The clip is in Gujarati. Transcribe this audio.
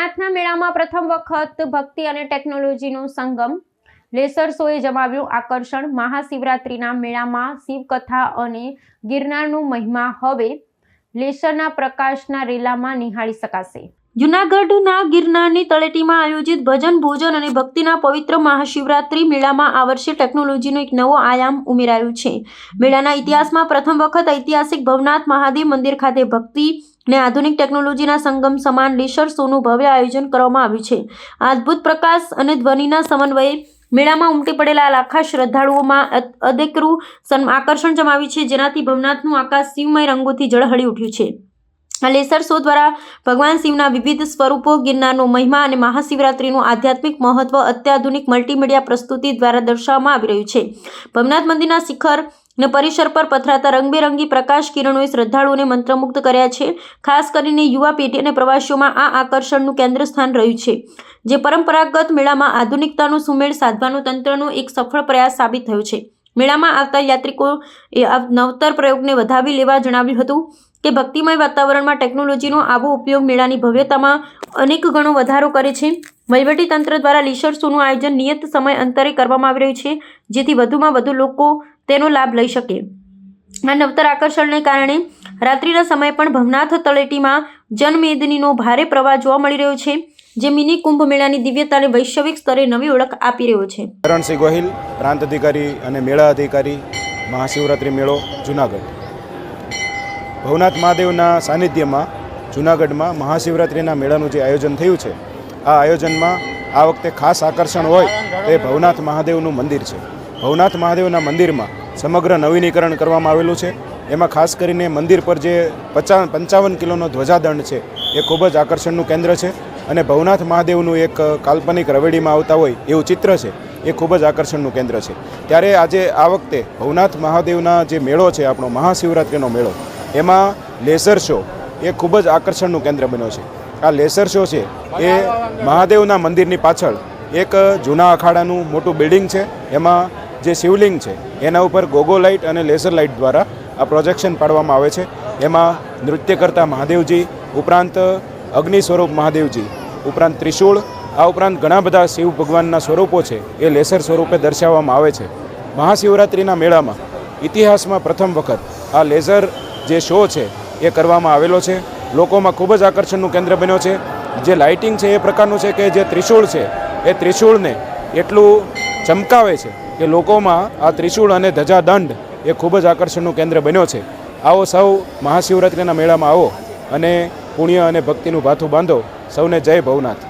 ભવનાથના મેળામાં પ્રથમ વખત ભક્તિ અને ટેકનોલોજીનો સંગમ. લેસર શોએ જમાવ્યું આકર્ષણ. મહાશિવરાત્રિના મેળામાં શિવકથા અને ગિરનારનું મહિમા હવે લેસરના પ્રકાશના રેલામાં નિહાળી શકાશે. જુનાગઢના ગિરનારની તળેટીમાં આયોજિત ભજન, ભોજન અને ભક્તિના પવિત્ર મહાશિવરાત્રિ મેળામાં આ વર્ષે ટેકનોલોજીનો એક નવો આયામ ઉમેરાયો છે. મેળાના ઇતિહાસમાં પ્રથમ વખત ઐતિહાસિક ભવનાથ મહાદેવ મંદિર ખાતે ભક્તિ ને આધુનિક ટેકનોલોજીના સંગમ સમાન લેસર શોનું ભવ્ય આયોજન કરવામાં આવ્યું છે. અદ્ભુત પ્રકાશ અને ધ્વનિના સમન્વયે મેળામાં ઉમટી પડેલા લાખા શ્રદ્ધાળુઓમાં અદ- અદેકરું આકર્ષણ જમાવ્યું છે, જેનાથી ભવનાથનું આકાશ શિવમય રંગોથી ઝળહળી ઉઠ્યું છે. લેસર શો દ્વારા ભગવાન શિવના વિવિધ સ્વરૂપો, ગિરનારનો મહિમા અને મહાશિવરાત્રિનું આધ્યાત્મિક મહત્વ અત્યાધુનિક મલ્ટીમીડિયા પ્રસ્તુતિ દ્વારા દર્શાવવામાં આવી રહ્યું છે. ભવનાથ મંદિરના શિખર ને પરિસર પર પથરાતા રંગબેરંગી પ્રકાશ કિરણોએ શ્રદ્ધાળુઓને મંત્રમુગ્ધ કર્યા છે. ખાસ કરીને યુવા પેઢી અને પ્રવાસીઓમાં આ આકર્ષણનું કેન્દ્ર સ્થાન રહ્યું છે, જે પરંપરાગત મેળામાં આધુનિકતાનો સુમેળ સાધવાનું તંત્રનો એક સફળ પ્રયાસ સાબિત થયો છે. મેળામાં આવતા યાત્રિકો એ નવતર પ્રયોગને વધાવી લેવા જણાવ્યું હતું કે ભક્તિમય વાતાવરણમાં ટેકનોલોજીનો આવો ઉપયોગ મેળાની ભવ્યતામાં અનેક ગણો વધારો કરે છે. તંત્ર દ્વારા શોનું આયોજન નિયત સમય અંતરે કરવામાં આવી રહ્યું છે, જેથી વધુમાં વધુ લોકો તેનો લાભ લઈ શકે. આ નવતર આકર્ષણને કારણે રાત્રિના સમયે પણ ભવનાથ તળેટીમાં જનમેદનીનો ભારે પ્રવાહ જોવા મળી રહ્યો છે. જે મિની કુંભ મેળાની દિવ્યતાને વૈશ્વિક સ્તરે નવી ઓળખ આપી રહ્યો છે. કરણસિંહ ગોહિલ, પ્રાંત અધિકારી અને મેળા અધિકારી, મહાશિવરાત્રિ મેળો, જુનાગઢ. ભવનાથ મહાદેવના સાનિધ્યમાં, જુનાગઢમાં મહાશિવરાત્રિના મેળાનું જે આયોજન થયું છે, આ આયોજનમાં આ વખતે ખાસ આકર્ષણ હોય તે ભવનાથ મહાદેવનું મંદિર છે. ભવનાથ મહાદેવના મંદિરમાં સમગ્ર નવીનીકરણ કરવામાં આવેલું છે. એમાં ખાસ કરીને મંદિર પર જે પચાસ પંચાવન કિલોનો ધ્વજાદંડ છે, એ ખૂબ જ આકર્ષણનું કેન્દ્ર છે. અને ભવનાથ મહાદેવનું એક કાલ્પનિક રવેડીમાં આવતા હોય એવું ચિત્ર છે, એ ખૂબ જ આકર્ષણનું કેન્દ્ર છે. ત્યારે આજે આ વખતે ભવનાથ મહાદેવના જે મેળો છે, આપણો મહાશિવરાત્રિનો મેળો, એમાં લેસર શો એ ખૂબ જ આકર્ષણનું કેન્દ્ર બન્યો છે. આ લેસર શો છે, એ મહાદેવના મંદિરની પાછળ એક જૂના અખાડાનું મોટું બિલ્ડિંગ છે, એમાં જે શિવલિંગ છે, એના ઉપર ગોગો લાઇટ અને લેસર લાઇટ દ્વારા આ પ્રોજેક્શન પાડવામાં આવે છે. એમાં નૃત્ય કરતા મહાદેવજી, ઉપરાંત અગ્નિ સ્વરૂપ મહાદેવજી ઉપરાંત ત્રિશૂળ, આ ઉપરાંત ઘણા બધા શિવ ભગવાનના સ્વરૂપો છે, એ લેસર સ્વરૂપે દર્શાવવામાં આવે છે. મહાશિવરાત્રિના મેળામાં ઇતિહાસમાં પ્રથમ વખત આ લેઝર જે શો છે, એ કરવામાં આવેલો છે. લોકોમાં ખૂબ જ આકર્ષણનું કેન્દ્ર બન્યો છે. જે લાઇટિંગ છે એ પ્રકારનું છે કે જે ત્રિશૂળ છે, એ ત્રિશૂળને એટલું ચમકાવે છે કે લોકોમાં આ ત્રિશૂળ અને ધજાદંડ એ ખૂબ જ આકર્ષણનું કેન્દ્ર બન્યો છે. આવો સૌ મહાશિવરાત્રિના મેળામાં આવો અને પુણ્ય અને ભક્તિનું ભાથું બાંધો. સૌને જય ભવનાથ.